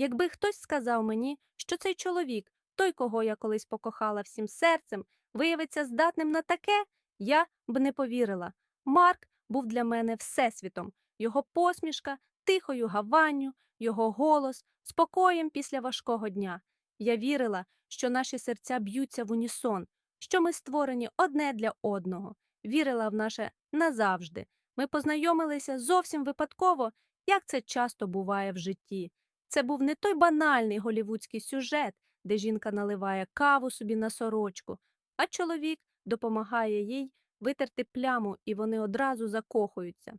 Якби хтось сказав мені, що цей чоловік, той, кого я колись покохала всім серцем, виявиться здатним на таке, я б не повірила. Марк був для мене всесвітом, його посмішка, тихою гаванню, його голос, спокоєм після важкого дня. Я вірила, що наші серця б'ються в унісон, що ми створені одне для одного, вірила в наше назавжди. Ми познайомилися зовсім випадково, як це часто буває в житті. Це був не той банальний голівудський сюжет, де жінка наливає каву собі на сорочку, а чоловік допомагає їй витерти пляму, і вони одразу закохуються.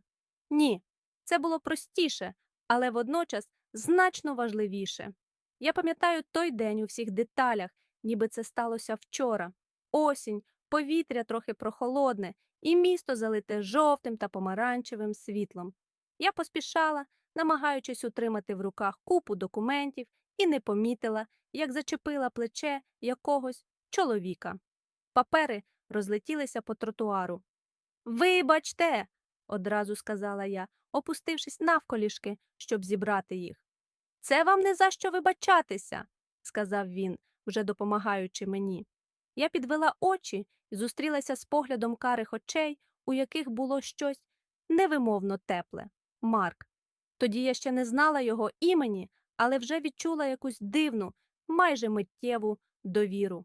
Ні, це було простіше, але водночас значно важливіше. Я пам'ятаю той день у всіх деталях, ніби це сталося вчора. Осінь, повітря трохи прохолодне, і місто залите жовтим та помаранчевим світлом. Я поспішала, намагаючись утримати в руках купу документів, і не помітила, як зачепила плече якогось чоловіка. Папери розлетілися по тротуару. Вибачте, одразу сказала я, опустившись навколішки, щоб зібрати їх. Це вам не за що вибачатися, сказав він, вже допомагаючи мені. Я підвела очі і зустрілася з поглядом карих очей, у яких було щось невимовно тепле Марк. Тоді я ще не знала його імені, але вже відчула якусь дивну, майже миттєву довіру.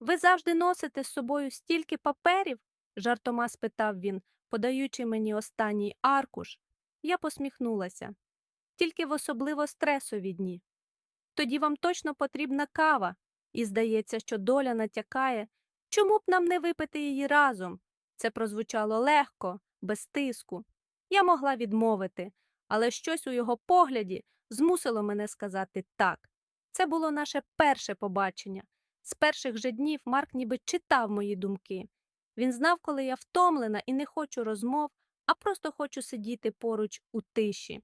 Ви завжди носите з собою стільки паперів? жартома спитав він, подаючи мені останній аркуш. Я посміхнулася. Тільки в особливо стресові дні. Тоді вам точно потрібна кава, і здається, що доля натякає, чому б нам не випити її разом. Це прозвучало легко, без тиску. Я могла відмовити, але щось у його погляді змусило мене сказати так. Це було наше перше побачення. З перших же днів Марк ніби читав мої думки. Він знав, коли я втомлена і не хочу розмов, а просто хочу сидіти поруч у тиші.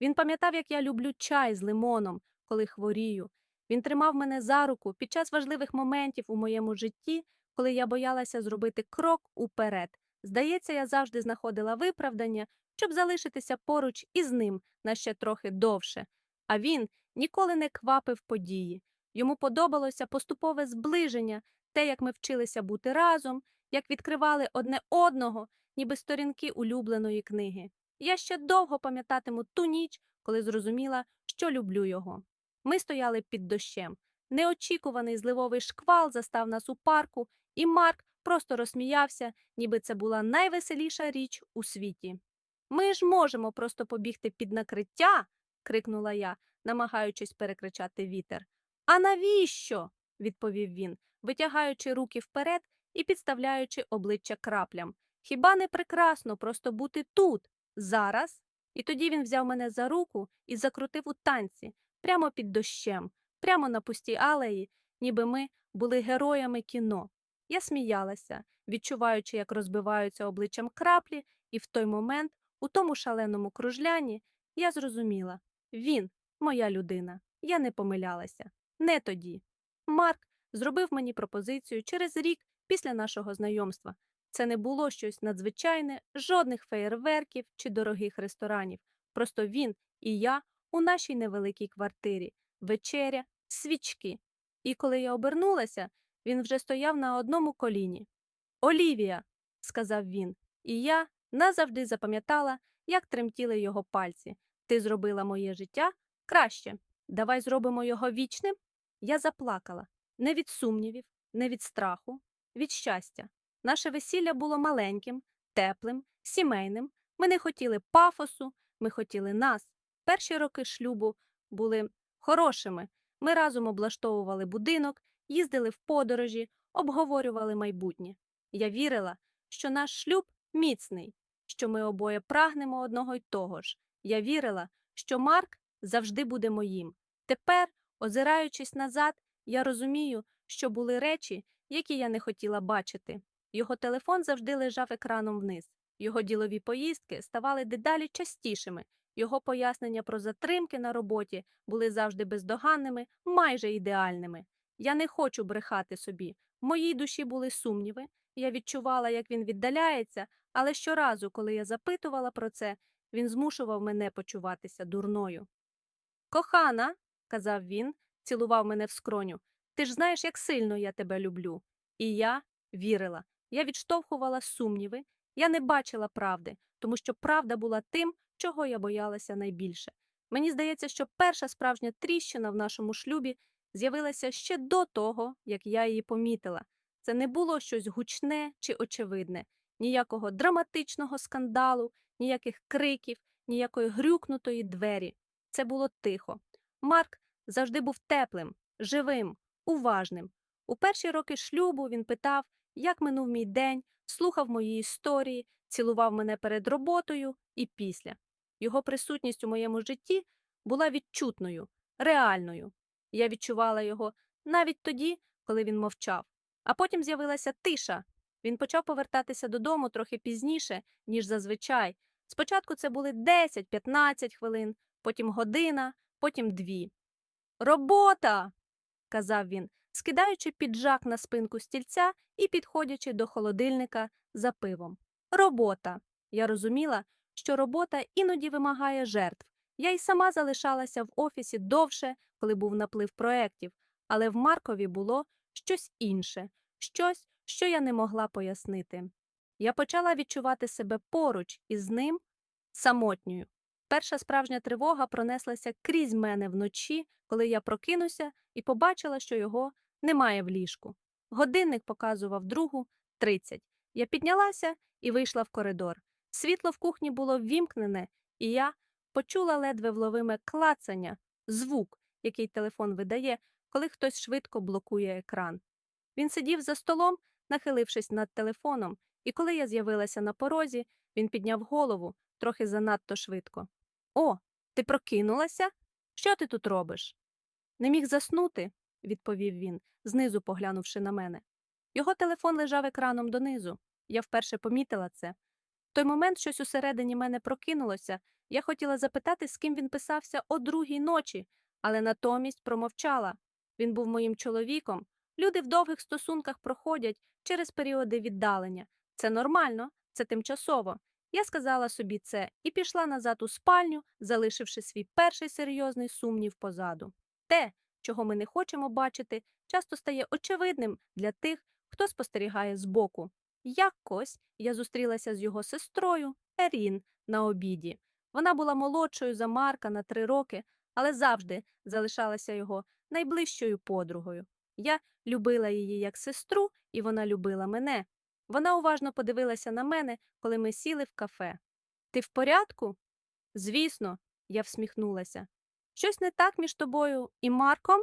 Він пам'ятав, як я люблю чай з лимоном, коли хворію. Він тримав мене за руку під час важливих моментів у моєму житті, коли я боялася зробити крок уперед. Здається, я завжди знаходила виправдання, щоб залишитися поруч із ним на ще трохи довше. А він ніколи не квапив події. Йому подобалося поступове зближення, те, як ми вчилися бути разом, як відкривали одне одного, ніби сторінки улюбленої книги. Я ще довго пам'ятатиму ту ніч, коли зрозуміла, що люблю його. Ми стояли під дощем. Неочікуваний зливовий шквал застав нас у парку, і Марк просто розсміявся, ніби це була найвеселіша річ у світі. Ми ж можемо просто побігти під накриття. крикнула я, намагаючись перекричати вітер. А навіщо? відповів він, витягаючи руки вперед і підставляючи обличчя краплям. Хіба не прекрасно просто бути тут, зараз? І тоді він взяв мене за руку і закрутив у танці, прямо під дощем, прямо на пустій алеї, ніби ми були героями кіно. Я сміялася, відчуваючи, як розбиваються обличчям краплі, і в той момент, у тому шаленому кружлянні, я зрозуміла він моя людина. Я не помилялася. Не тоді. Марк зробив мені пропозицію через рік після нашого знайомства. Це не було щось надзвичайне, жодних феєрверків чи дорогих ресторанів. Просто він і я у нашій невеликій квартирі, вечеря, свічки. І коли я обернулася, він вже стояв на одному коліні. Олівія, сказав він, і я назавжди запам'ятала, як тремтіли його пальці. Ти зробила моє життя краще. Давай зробимо його вічним. Я заплакала не від сумнівів, не від страху, від щастя. Наше весілля було маленьким, теплим, сімейним. Ми не хотіли пафосу, ми хотіли нас. Перші роки шлюбу були хорошими. Ми разом облаштовували будинок, їздили в подорожі, обговорювали майбутнє. Я вірила, що наш шлюб міцний, що ми обоє прагнемо одного й того ж. Я вірила, що Марк завжди буде моїм. Тепер, озираючись назад, я розумію, що були речі, які я не хотіла бачити. Його телефон завжди лежав екраном вниз. Його ділові поїздки ставали дедалі частішими. Його пояснення про затримки на роботі були завжди бездоганними, майже ідеальними. Я не хочу брехати собі. В моїй душі були сумніви. Я відчувала, як він віддаляється, але щоразу, коли я запитувала про це, він змушував мене почуватися дурною. Кохана, казав він, цілував мене в скроню. Ти ж знаєш, як сильно я тебе люблю. І я вірила. Я відштовхувала сумніви, я не бачила правди, тому що правда була тим, чого я боялася найбільше. Мені здається, що перша справжня тріщина в нашому шлюбі з'явилася ще до того, як я її помітила. Це не було щось гучне чи очевидне, ніякого драматичного скандалу, ніяких криків, ніякої грюкнутої двері. Це було тихо. Марк завжди був теплим, живим, уважним. У перші роки шлюбу він питав, як минув мій день, слухав мої історії, цілував мене перед роботою і після. Його присутність у моєму житті була відчутною, реальною. Я відчувала його навіть тоді, коли він мовчав. А потім з'явилася тиша. Він почав повертатися додому трохи пізніше, ніж зазвичай. Спочатку це були 10-15 хвилин, потім година, потім дві. Робота. казав він, скидаючи піджак на спинку стільця і підходячи до холодильника за пивом. Робота. Я розуміла, що робота іноді вимагає жертв. Я й сама залишалася в офісі довше, коли був наплив проєктів, але в Маркові було щось інше, щось, що я не могла пояснити. Я почала відчувати себе поруч із ним самотньою. Перша справжня тривога пронеслася крізь мене вночі, коли я прокинуся і побачила, що його немає в ліжку. Годинник показував другу тридцять. Я піднялася і вийшла в коридор. Світло в кухні було ввімкнене, і я почула ледве вловиме клацання, звук, який телефон видає, коли хтось швидко блокує екран. Він сидів за столом, нахилившись над телефоном, і коли я з'явилася на порозі, він підняв голову трохи занадто швидко. О, ти прокинулася? Що ти тут робиш? Не міг заснути, відповів він, знизу поглянувши на мене. Його телефон лежав екраном донизу. Я вперше помітила це. В той момент щось усередині мене прокинулося. Я хотіла запитати, з ким він писався о другій ночі, але натомість промовчала. Він був моїм чоловіком. Люди в довгих стосунках проходять через періоди віддалення. Це нормально, це тимчасово. Я сказала собі це і пішла назад у спальню, залишивши свій перший серйозний сумнів позаду. Те, чого ми не хочемо бачити, часто стає очевидним для тих, хто спостерігає збоку. Якось я зустрілася з його сестрою Ерін на обіді. Вона була молодшою за Марка на три роки, але завжди залишалася його найближчою подругою. Я любила її як сестру, і вона любила мене. Вона уважно подивилася на мене, коли ми сіли в кафе. Ти в порядку? Звісно, я всміхнулася. Щось не так між тобою і Марком?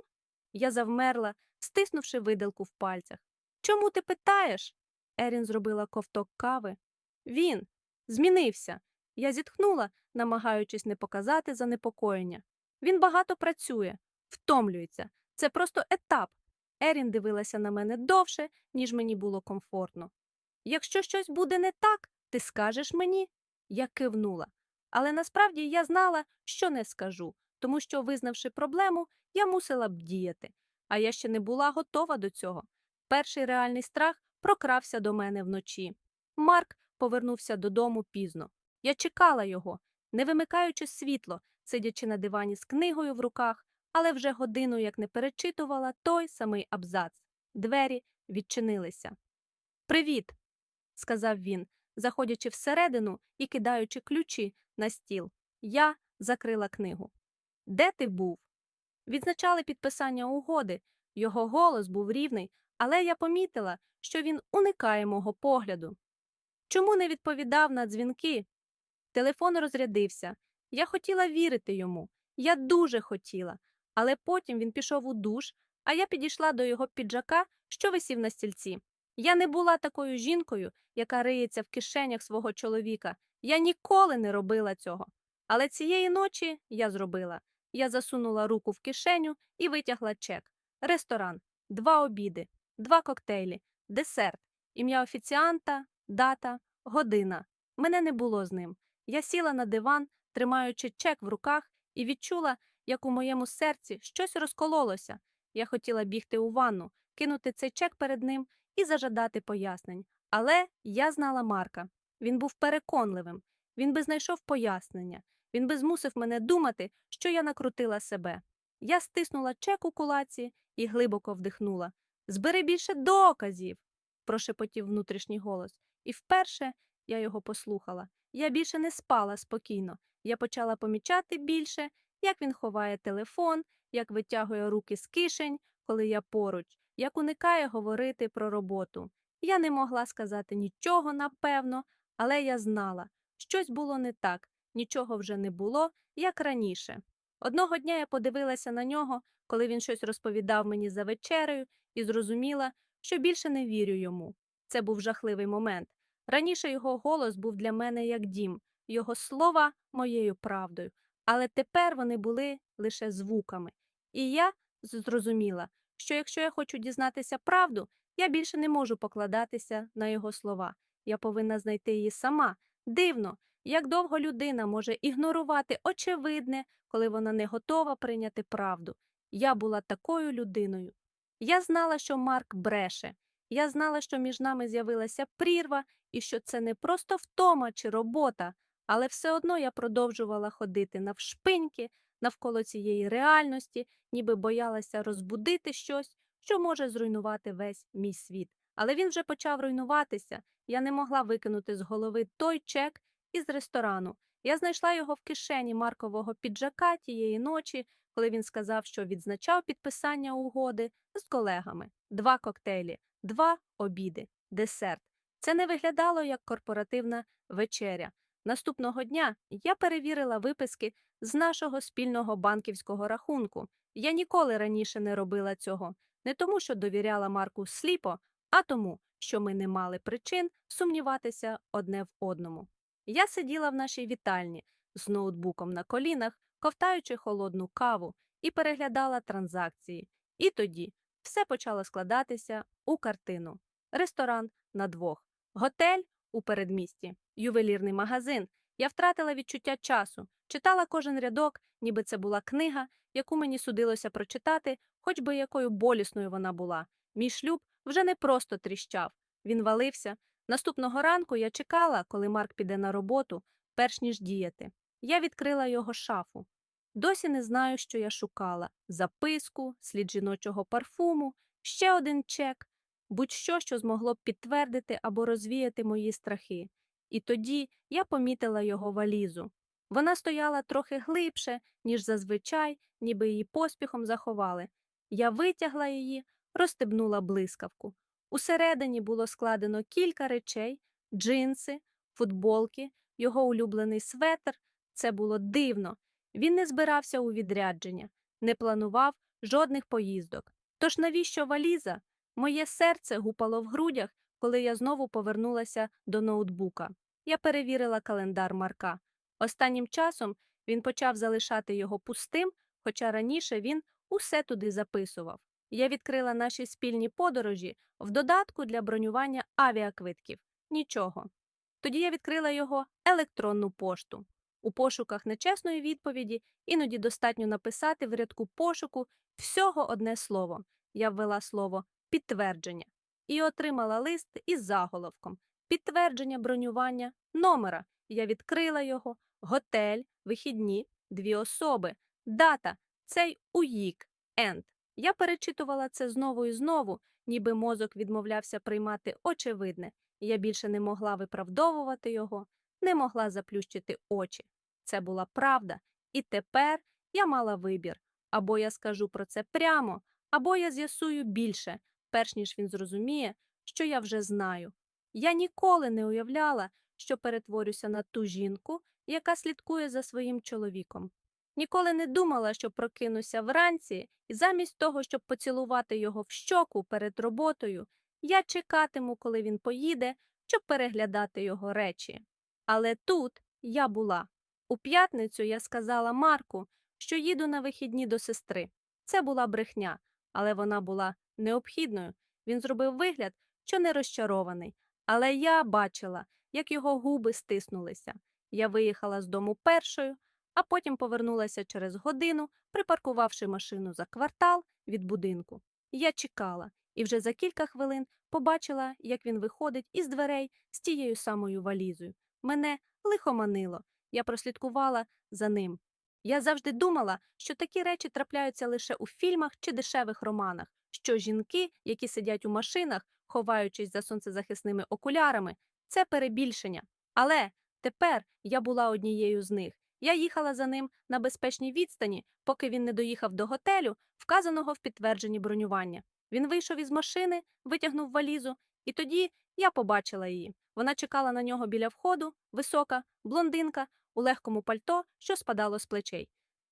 Я завмерла, стиснувши виделку в пальцях. Чому ти питаєш? Ерін зробила ковток кави. Він змінився. Я зітхнула, намагаючись не показати занепокоєння. Він багато працює, втомлюється. Це просто етап. Ерін дивилася на мене довше, ніж мені було комфортно. Якщо щось буде не так, ти скажеш мені? Я кивнула. Але насправді я знала, що не скажу, тому що, визнавши проблему, я мусила б діяти. А я ще не була готова до цього. Перший реальний страх прокрався до мене вночі. Марк повернувся додому пізно. Я чекала його, не вимикаючи світло, сидячи на дивані з книгою в руках, але вже годину як не перечитувала той самий абзац. Двері відчинилися. Привіт, сказав він, заходячи всередину і кидаючи ключі на стіл. Я закрила книгу. Де ти був? Відзначали підписання угоди. Його голос був рівний, але я помітила, що він уникає мого погляду. Чому не відповідав на дзвінки? Телефон розрядився. Я хотіла вірити йому. Я дуже хотіла. Але потім він пішов у душ, а я підійшла до його піджака, що висів на стільці. Я не була такою жінкою, яка риється в кишенях свого чоловіка. Я ніколи не робила цього. Але цієї ночі я зробила. Я засунула руку в кишеню і витягла чек. Ресторан, два обіди, два коктейлі, десерт, ім'я офіціанта, дата, година. Мене не було з ним. Я сіла на диван, тримаючи чек в руках, і відчула, як у моєму серці щось розкололося. Я хотіла бігти у ванну, кинути цей чек перед ним і зажадати пояснень. Але я знала Марка. Він був переконливим. Він би знайшов пояснення. Він би змусив мене думати, що я накрутила себе. Я стиснула чек у кулаці і глибоко вдихнула. Збери більше доказів, прошепотів внутрішній голос. І вперше я його послухала. Я більше не спала спокійно. Я почала помічати більше, як він ховає телефон, як витягує руки з кишень, коли я поруч, як уникає говорити про роботу. Я не могла сказати нічого, напевно, але я знала, щось було не так, нічого вже не було, як раніше. Одного дня я подивилася на нього, коли він щось розповідав мені за вечерею, і зрозуміла, що більше не вірю йому. Це був жахливий момент. Раніше його голос був для мене як дім, його слова моєю правдою, але тепер вони були лише звуками. І я зрозуміла, що якщо я хочу дізнатися правду, я більше не можу покладатися на його слова. Я повинна знайти її сама. Дивно, як довго людина може ігнорувати очевидне, коли вона не готова прийняти правду. Я була такою людиною. Я знала, що Марк бреше. Я знала, що між нами з'явилася прірва і що це не просто втома чи робота, але все одно я продовжувала ходити навшпиньки навколо цієї реальності, ніби боялася розбудити щось, що може зруйнувати весь мій світ. Але він вже почав руйнуватися. Я не могла викинути з голови той чек із ресторану. Я знайшла його в кишені маркового піджака тієї ночі, коли він сказав, що відзначав підписання угоди з колегами. Два коктейлі, два обіди, десерт. Це не виглядало як корпоративна вечеря. Наступного дня я перевірила виписки з нашого спільного банківського рахунку. Я ніколи раніше не робила цього, не тому, що довіряла Марку сліпо, а тому, що ми не мали причин сумніватися одне в одному. Я сиділа в нашій вітальні з ноутбуком на колінах, ковтаючи холодну каву, і переглядала транзакції. І тоді все почало складатися у картину: ресторан на двох, готель у передмісті, ювелірний магазин. Я втратила відчуття часу, читала кожен рядок, ніби це була книга, яку мені судилося прочитати, хоч би якою болісною вона була. Мій шлюб вже не просто тріщав, він валився. Наступного ранку я чекала, коли Марк піде на роботу, перш ніж діяти. Я відкрила його шафу. Досі не знаю, що я шукала записку, слід жіночого парфуму, ще один чек, будь-що, що змогло б підтвердити або розвіяти мої страхи. І тоді я помітила його валізу. Вона стояла трохи глибше, ніж зазвичай, ніби її поспіхом заховали. Я витягла її, розстебнула блискавку. Усередині було складено кілька речей, джинси, футболки, його улюблений светр. Це було дивно. Він не збирався у відрядження, не планував жодних поїздок. Тож навіщо валіза? Моє серце гупало в грудях, коли я знову повернулася до ноутбука. Я перевірила календар Марка. Останнім часом він почав залишати його пустим, хоча раніше він усе туди записував. Я відкрила наші спільні подорожі в додатку для бронювання авіаквитків. Нічого. Тоді я відкрила його електронну пошту. У пошуках нечесної відповіді іноді достатньо написати в рядку пошуку всього одне слово. Я ввела слово підтвердження. І отримала лист із заголовком підтвердження бронювання номера. Я відкрила його, готель, вихідні, дві особи, дата, цей уїк, енд. Я перечитувала це знову і знову, ніби мозок відмовлявся приймати очевидне. Я більше не могла виправдовувати його, не могла заплющити очі. Це була правда, і тепер я мала вибір. Або я скажу про це прямо, або я з'ясую більше, перш ніж він зрозуміє, що я вже знаю. Я ніколи не уявляла, що перетворюся на ту жінку, яка слідкує за своїм чоловіком. Ніколи не думала, що прокинуся вранці, і замість того, щоб поцілувати його в щоку перед роботою, я чекатиму, коли він поїде, щоб переглядати його речі. Але тут я була. У п'ятницю я сказала Марку, що їду на вихідні до сестри. Це була брехня, але вона була необхідною. Він зробив вигляд, що не розчарований. Але я бачила, як його губи стиснулися. Я виїхала з дому першою, а потім повернулася через годину, припаркувавши машину за квартал від будинку. Я чекала і вже за кілька хвилин побачила, як він виходить із дверей з тією самою валізою. Мене лихоманило. Я прослідкувала за ним. Я завжди думала, що такі речі трапляються лише у фільмах чи дешевих романах, що жінки, які сидять у машинах, ховаючись за сонцезахисними окулярами, це перебільшення. Але тепер я була однією з них. Я їхала за ним на безпечній відстані, поки він не доїхав до готелю, вказаного в підтвердженні бронювання. Він вийшов із машини, витягнув валізу, і тоді я побачила її. Вона чекала на нього біля входу, висока, блондинка, у легкому пальто, що спадало з плечей.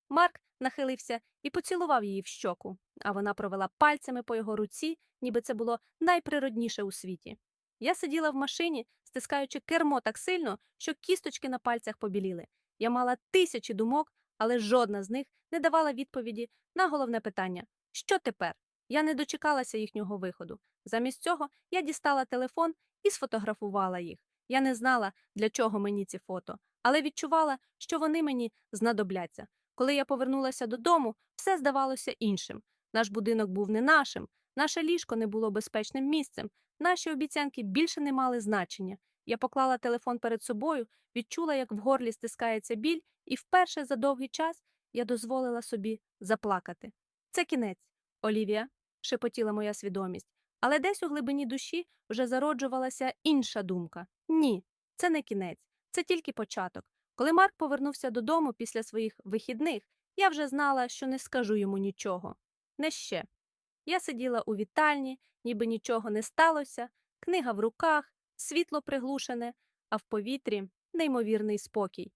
Марк нахилився і поцілував її в щоку, а вона провела пальцями по його руці, ніби це було найприродніше у світі. Я сиділа в машині, стискаючи кермо так сильно, що кісточки на пальцях побіліли. Я мала тисячі думок, але жодна з них не давала відповіді на головне питання: що тепер? Я не дочекалася їхнього виходу. Замість цього я дістала телефон і сфотографувала їх. Я не знала, для чого мені ці фото, але відчувала, що вони мені знадобляться. Коли я повернулася додому, все здавалося іншим. Наш будинок був не нашим, наше ліжко не було безпечним місцем, наші обіцянки більше не мали значення. Я поклала телефон перед собою, відчула, як в горлі стискається біль, і вперше за довгий час я дозволила собі заплакати. Це кінець, Олівія, шепотіла моя свідомість. Але десь у глибині душі вже зароджувалася інша думка. Ні, це не кінець, це тільки початок. Коли Марк повернувся додому після своїх вихідних, я вже знала, що не скажу йому нічого. Не ще. Я сиділа у вітальні, ніби нічого не сталося, книга в руках, світло приглушене, а в повітрі неймовірний спокій.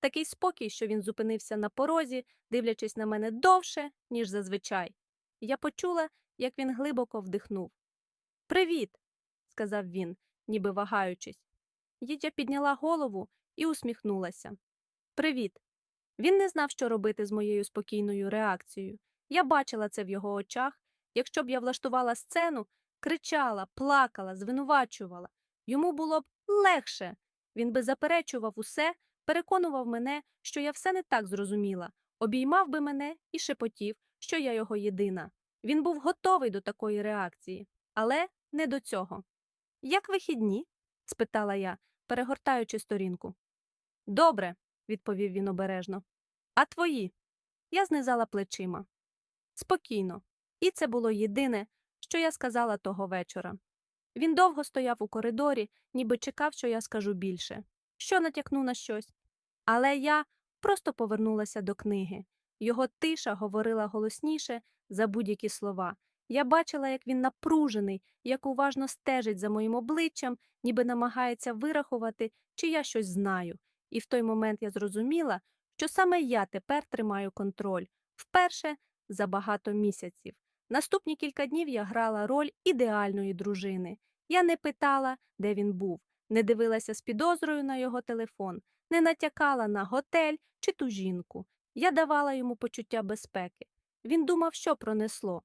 Такий спокій, що він зупинився на порозі, дивлячись на мене довше, ніж зазвичай. Я почула, як він глибоко вдихнув. Привіт, сказав він, ніби вагаючись. Їдя підняла голову і усміхнулася. Привіт. Він не знав, що робити з моєю спокійною реакцією. Я бачила це в його очах. Якщо б я влаштувала сцену, кричала, плакала, звинувачувала. Йому було б легше. Він би заперечував усе, переконував мене, що я все не так зрозуміла, обіймав би мене і шепотів, що я його єдина. Він був готовий до такої реакції, але не до цього. Як вихідні? спитала я, перегортаючи сторінку. Добре, відповів він обережно. А твої? Я знизала плечима. Спокійно. І це було єдине, що я сказала того вечора. Він довго стояв у коридорі, ніби чекав, що я скажу більше, що натякну на щось. Але я просто повернулася до книги. Його тиша говорила голосніше за будь-які слова. Я бачила, як він напружений, як уважно стежить за моїм обличчям, ніби намагається вирахувати, чи я щось знаю. І в той момент я зрозуміла, що саме я тепер тримаю контроль вперше за багато місяців. Наступні кілька днів я грала роль ідеальної дружини. Я не питала, де він був, не дивилася з підозрою на його телефон, не натякала на готель чи ту жінку. Я давала йому почуття безпеки. Він думав, що пронесло.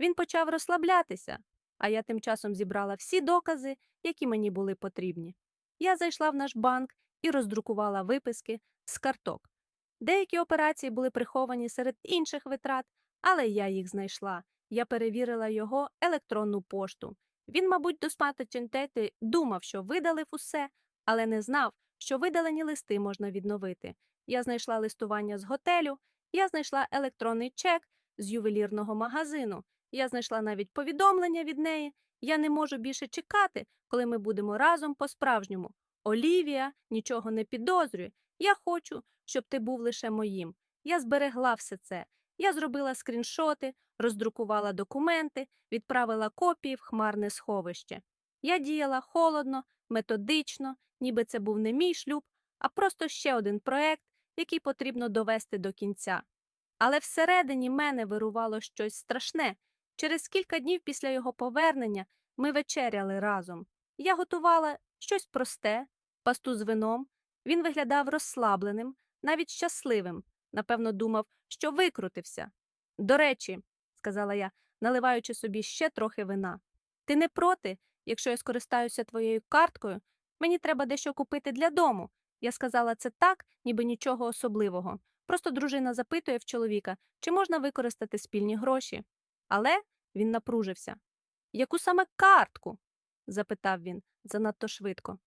Він почав розслаблятися, а я тим часом зібрала всі докази, які мені були потрібні. Я зайшла в наш банк і роздрукувала виписки з карток. Деякі операції були приховані серед інших витрат, але я їх знайшла. Я перевірила його електронну пошту. Він, мабуть, до сматочентети думав, що видалив усе, але не знав, що видалені листи можна відновити. Я знайшла листування з готелю, я знайшла електронний чек з ювелірного магазину, я знайшла навіть повідомлення від неї. Я не можу більше чекати, коли ми будемо разом по-справжньому. Олівія нічого не підозрює. Я хочу, щоб ти був лише моїм. Я зберегла все це. Я зробила скріншоти, роздрукувала документи, відправила копії в хмарне сховище. Я діяла холодно, методично, ніби це був не мій шлюб, а просто ще один проект, який потрібно довести до кінця. Але всередині мене вирувало щось страшне. Через кілька днів після його повернення ми вечеряли разом. Я готувала щось просте, пасту з вином. Він виглядав розслабленим, навіть щасливим. Напевно, думав, що викрутився. До речі, сказала я, наливаючи собі ще трохи вина. Ти не проти, якщо я скористаюся твоєю карткою, мені треба дещо купити для дому. Я сказала це так, ніби нічого особливого. Просто дружина запитує в чоловіка, чи можна використати спільні гроші. Але він напружився. Яку саме картку? запитав він занадто швидко.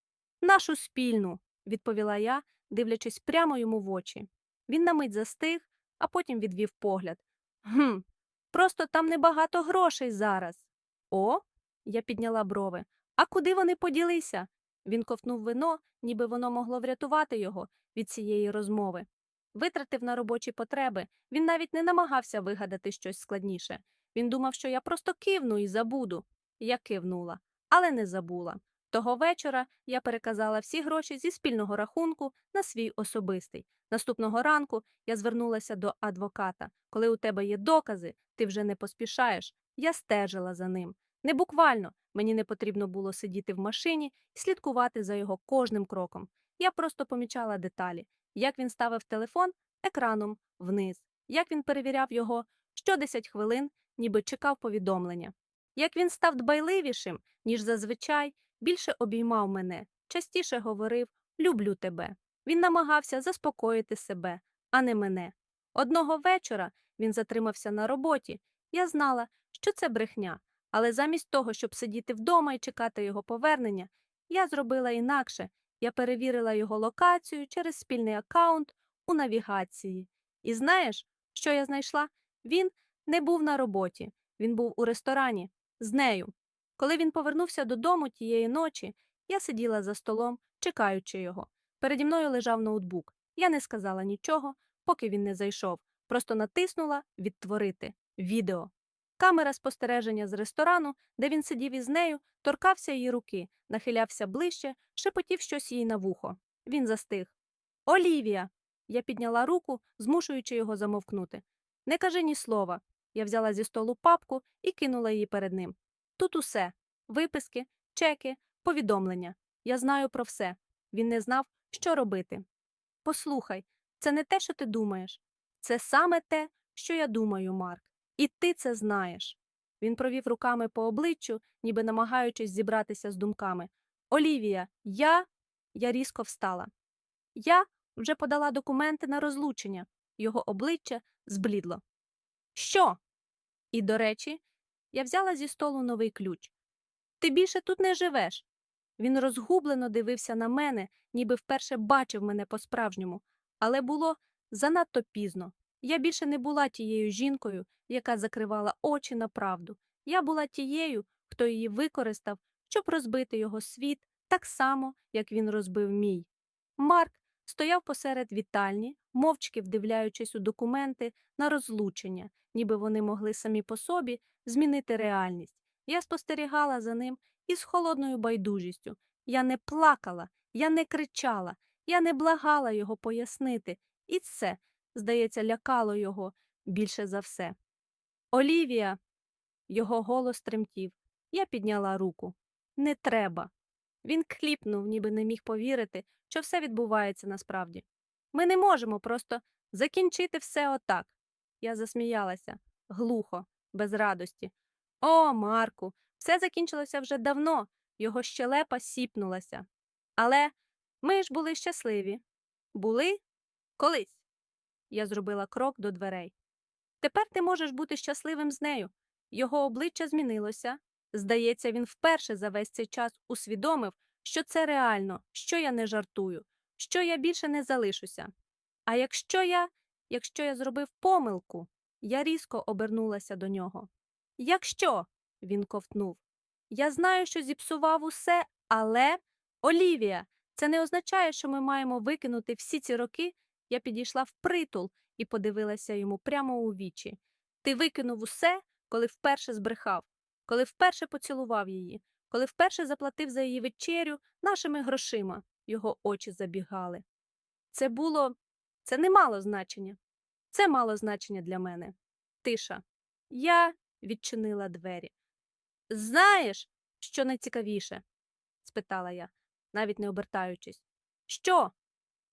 Нашу спільну, відповіла я, дивлячись прямо йому в очі. Він на мить застиг, а потім відвів погляд. Гм, просто там небагато грошей зараз. О, я підняла брови. А куди вони поділися? Він ковтнув вино, ніби воно могло врятувати його від цієї розмови. Витратив на робочі потреби. Він навіть не намагався вигадати щось складніше. Він думав, що я просто кивну і забуду. Я кивнула, але не забула. Того вечора я переказала всі гроші зі спільного рахунку на свій особистий. Наступного ранку я звернулася до адвоката. Коли у тебе є докази, ти вже не поспішаєш. Я стежила за ним. Не буквально мені не потрібно було сидіти в машині і слідкувати за його кожним кроком. Я просто помічала деталі, як він ставив телефон екраном вниз, як він перевіряв його що 10 хвилин, ніби чекав повідомлення, як він став дбайливішим, ніж зазвичай, більше обіймав мене, частіше говорив Люблю тебе. Він намагався заспокоїти себе, а не мене. Одного вечора він затримався на роботі. Я знала, що це брехня, але замість того, щоб сидіти вдома і чекати його повернення, я зробила інакше. Я перевірила його локацію через спільний аккаунт у навігації. І знаєш, що я знайшла? Він не був на роботі, він був у ресторані з нею. Коли він повернувся додому тієї ночі, я сиділа за столом, чекаючи його. Переді мною лежав ноутбук. Я не сказала нічого, поки він не зайшов, просто натиснула відтворити відео. Камера спостереження з ресторану, де він сидів із нею, торкався її руки, нахилявся ближче, шепотів щось їй на вухо. Він застиг. Олівія. Я підняла руку, змушуючи його замовкнути. Не кажи ні слова. Я взяла зі столу папку і кинула її перед ним. Тут усе виписки, чеки, повідомлення. Я знаю про все. Він не знав, що робити. Послухай, це не те, що ти думаєш. Це саме те, що я думаю, Марк. І ти це знаєш. Він провів руками по обличчю, ніби намагаючись зібратися з думками. Олівія, я. Я різко встала. Я вже подала документи на розлучення. Його обличчя зблідло. Що? І, до речі, я взяла зі столу новий ключ. Ти більше тут не живеш. Він розгублено дивився на мене, ніби вперше бачив мене по-справжньому, але було занадто пізно. Я більше не була тією жінкою, яка закривала очі на правду. Я була тією, хто її використав, щоб розбити його світ так само, як він розбив мій. Марк стояв посеред вітальні, мовчки вдивляючись у документи на розлучення, ніби вони могли самі по собі змінити реальність. Я спостерігала за ним із холодною байдужістю. Я не плакала, я не кричала, я не благала його пояснити, і це, здається, лякало його більше за все. Олівія. Його голос тремтів. Я підняла руку. Не треба. Він кліпнув, ніби не міг повірити, що все відбувається насправді. Ми не можемо просто закінчити все отак. Я засміялася глухо, без радості. О, Марку, все закінчилося вже давно, його щелепа сіпнулася. Але ми ж були щасливі. Були колись. Я зробила крок до дверей. Тепер ти можеш бути щасливим з нею. Його обличчя змінилося. Здається, він вперше за весь цей час усвідомив, що це реально, що я не жартую, що я більше не залишуся. А якщо я, якщо я зробив помилку, я різко обернулася до нього. Якщо, він ковтнув, я знаю, що зіпсував усе, але Олівія, це не означає, що ми маємо викинути всі ці роки. Я підійшла впритул і подивилася йому прямо у вічі. Ти викинув усе, коли вперше збрехав, коли вперше поцілував її, коли вперше заплатив за її вечерю нашими грошима. Його очі забігали. Це було, це не мало значення. Це мало значення для мене. Тиша. Я відчинила двері. Знаєш, що найцікавіше? спитала я, навіть не обертаючись. Що?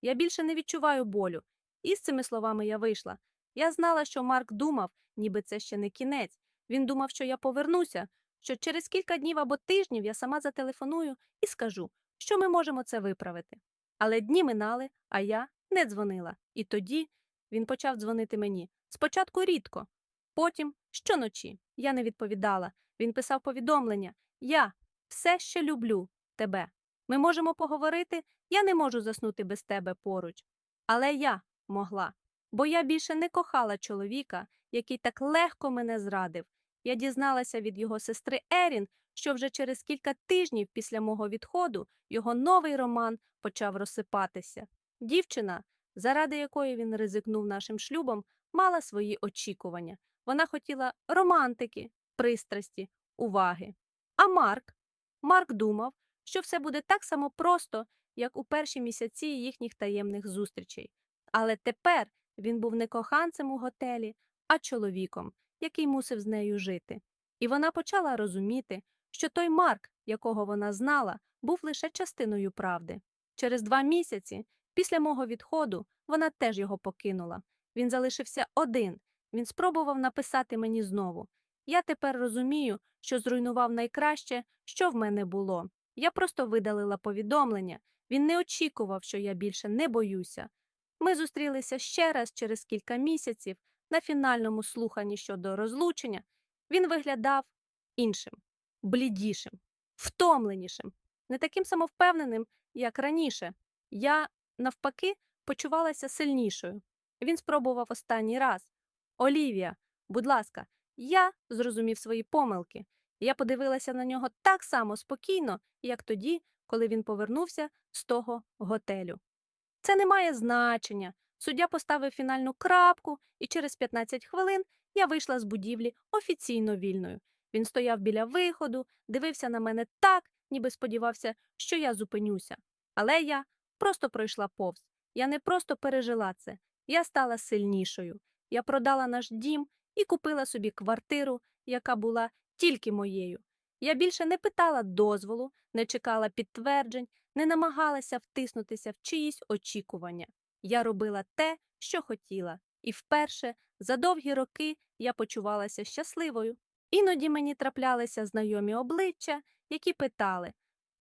Я більше не відчуваю болю. І з цими словами я вийшла. Я знала, що Марк думав, ніби це ще не кінець. Він думав, що я повернуся, що через кілька днів або тижнів я сама зателефоную і скажу, що ми можемо це виправити. Але дні минали, а я не дзвонила. І тоді він почав дзвонити мені. Спочатку рідко, потім щоночі. Я не відповідала. Він писав повідомлення Я все ще люблю тебе. Ми можемо поговорити, я не можу заснути без тебе поруч. Але я могла. бо я більше не кохала чоловіка, який так легко мене зрадив. Я дізналася від його сестри Ерін, що вже через кілька тижнів після мого відходу його новий роман почав розсипатися. Дівчина, заради якої він ризикнув нашим шлюбом, мала свої очікування. Вона хотіла романтики, пристрасті, уваги. А Марк? Марк думав, що все буде так само просто, як у перші місяці їхніх таємних зустрічей. Але тепер він був не коханцем у готелі, а чоловіком, який мусив з нею жити. І вона почала розуміти, що той Марк, якого вона знала, був лише частиною правди. Через два місяці, після мого відходу, вона теж його покинула. Він залишився один. Він спробував написати мені знову. Я тепер розумію, що зруйнував найкраще, що в мене було. Я просто видалила повідомлення. Він не очікував, що я більше не боюся. Ми зустрілися ще раз через кілька місяців на фінальному слуханні щодо розлучення. Він виглядав іншим, блідішим, втомленішим, не таким самовпевненим, як раніше. Я, навпаки, почувалася сильнішою. Він спробував останній раз. Олівія, будь ласка, я зрозумів свої помилки. Я подивилася на нього так само спокійно, як тоді, коли він повернувся з того готелю. Це не має значення. Суддя поставив фінальну крапку, і через 15 хвилин я вийшла з будівлі офіційно вільною. Він стояв біля виходу, дивився на мене так, ніби сподівався, що я зупинюся. Але я просто пройшла повз. Я не просто пережила це, я стала сильнішою. Я продала наш дім і купила собі квартиру, яка була тільки моєю. Я більше не питала дозволу, не чекала підтверджень, не намагалася втиснутися в чиїсь очікування. Я робила те, що хотіла, і вперше за довгі роки я почувалася щасливою. Іноді мені траплялися знайомі обличчя, які питали: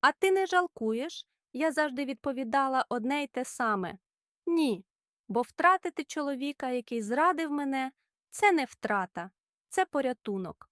А ти не жалкуєш? Я завжди відповідала одне й те саме ні. Бо втратити чоловіка, який зрадив мене, це не втрата, це порятунок.